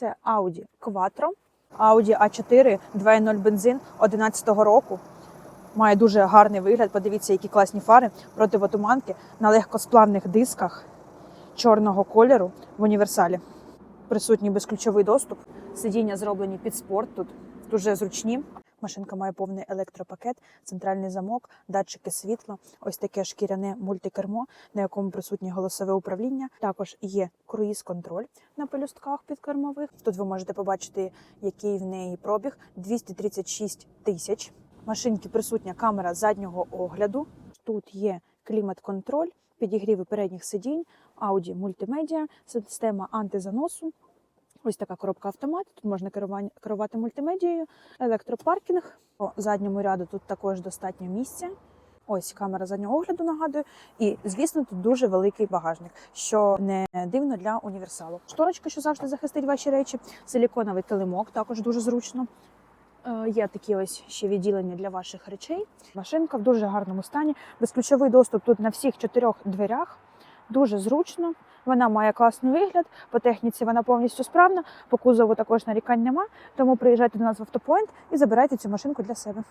Це Audi Quattro, Audi A4 2.0 бензин 11 року. Має дуже гарний вигляд. Подивіться, які класні фари противотуманки на легкосплавних дисках чорного кольору в універсалі. Присутній безключовий доступ. Сидіння зроблені під спорт. Тут дуже зручні. Машинка має повний електропакет, центральний замок, датчики світла, ось таке шкіряне мультикермо, на якому присутнє голосове управління. Також є круїз-контроль на пелюстках підкермових. Тут ви можете побачити, який в неї пробіг 236 тисяч. Машинки присутня камера заднього огляду. Тут є клімат-контроль, підігріви передніх сидінь, Audi мультимедіа, система антизаносу. Ось така коробка автомат. Тут можна керувати мультимедією, електропаркінг. По задньому ряду тут також достатньо місця. Ось камера заднього огляду нагадую. І, звісно, тут дуже великий багажник, що не дивно для універсалу. Шторочка, що завжди захистить ваші речі, силіконовий килимок, також дуже зручно. Е, Є такі ось ще відділення для ваших речей. Машинка в дуже гарному стані. Безключовий доступ тут на всіх чотирьох дверях. Дуже зручно. Вона має класний вигляд. По техніці вона повністю справна. По кузову також нарікань нема. Тому приїжджайте до нас в автопоінт і забирайте цю машинку для себе.